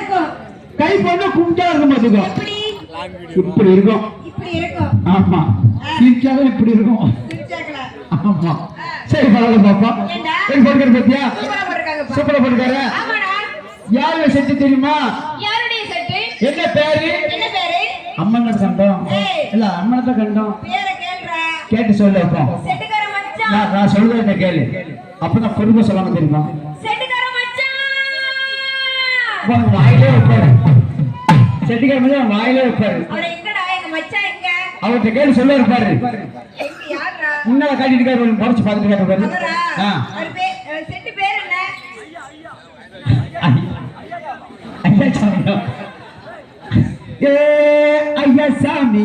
இருக்கும். கை போட்டு கும்பிட்டா இருக்கும் பாத்துக்கோ. இப்படி இருக்கும். ஆமா. சிரிச்சாலும் இப்படி இருக்கும். ஆமா. சரி பரவாயில்ல பாப்பா? என் போட்டுக்கிற பத்தியா? சூப்பரா போட்டுக்கார. யாரு செட்டு தெரியுமா? என்ன பேரு? அம்மனை கண்டோம். இல்ல அம்மனை கண்டோம். பேரை கேளுடா. கேட்டு சொல்லு அப்போ. நான் சொல்றேன் கேளு. அப்பதான் குடும்ப சொல்லாம தெரியுமா? வாயிலே வைப்பாரு செட்டிக்கார அவன் வாயிலே வைப்பாரு அவர்கிட்ட கேள்வி சொல்ல இருப்பாரு. முன்னால காட்டிட்டு இருக்காரு முறைச்சு பார்த்துட்டு இருக்காரு ஐயா சாமி ஏ ஐயா சாமி.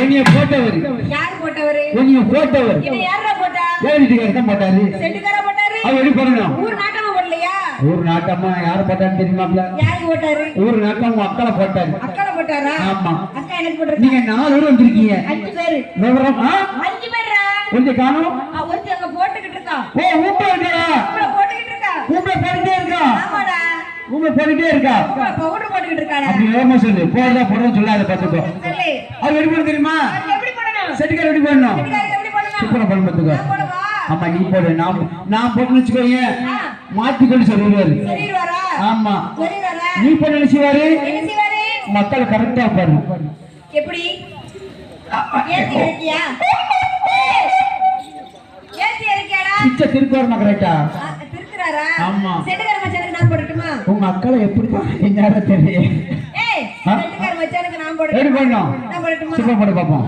உன்னைய போட்டவர். யார் போட்டவரு? உன்னைய போட்டவர். இதை யாரா போட்டா? எழுத்துக்கள் தான் போட்டாரு? செட்டுக்கார போட்டாரு? அவர் எப்படி பண்ணணும் ஊர் நாட்டமா போடலையா? ஊர் நாட்டம்மா யாரு போட்டாரு தெரியுமாப்ல யாருக்கு போட்டாரு? ஊர் நாட்டம் உங்க அக்கால போட்டாரு. அக்கால போட்டாரா? ஆமா. அக்கா எனக்கு போட்டிருக்கா. நீங்க நாலு பேர் வந்திருக்கீங்க. அஞ்சு பேரு. விவரம்? அஞ்சு பேரா கொஞ்சம் காணும். ஒருத்தி அங்க போட்டுக்கிட்டு இருக்கா. ஓ ஊட்ட இருக்கா உங்களை போட்டுக்கிட்டு இருக்கா ஊட்ட போட்டுட்டே இருக்கா ஆமாடா ஊட்ட போட்டுட்டே இருக்கா? பவுடர் போட்டுக்கிட்டு இருக்காடா அப்படி வேகமா சொல்லு. போறதா போறோம் சொல்லாத பாத்துக்கோ அது எப்படி பண்ண தெரியுமா? செட்டிக்கார எப்படி பண்ணணும் சூப்பரா பண்ண பாத்துக்கோ ஆமா நீ போடு. நான் நான் போட்டு வச்சுக்கோங்க ஆ. மாத்திக்கொண்டு சொல்லுவாரு சரிடுவாரா ஆமா. நீ போட்டு நினைச்சுவாரு மக்கள் கரெக்டா பாரு. எப்படி? திருப்பி கரெக்டா திருக்குறாரா ஆமா. செட்டுக்கார உங்க அக்களை எப்படி தெரியும் மச்சானுக்கு நான் எப்படி போடட்டுமா பண்ணோம் சூப்பர் போட்டு பார்ப்போம்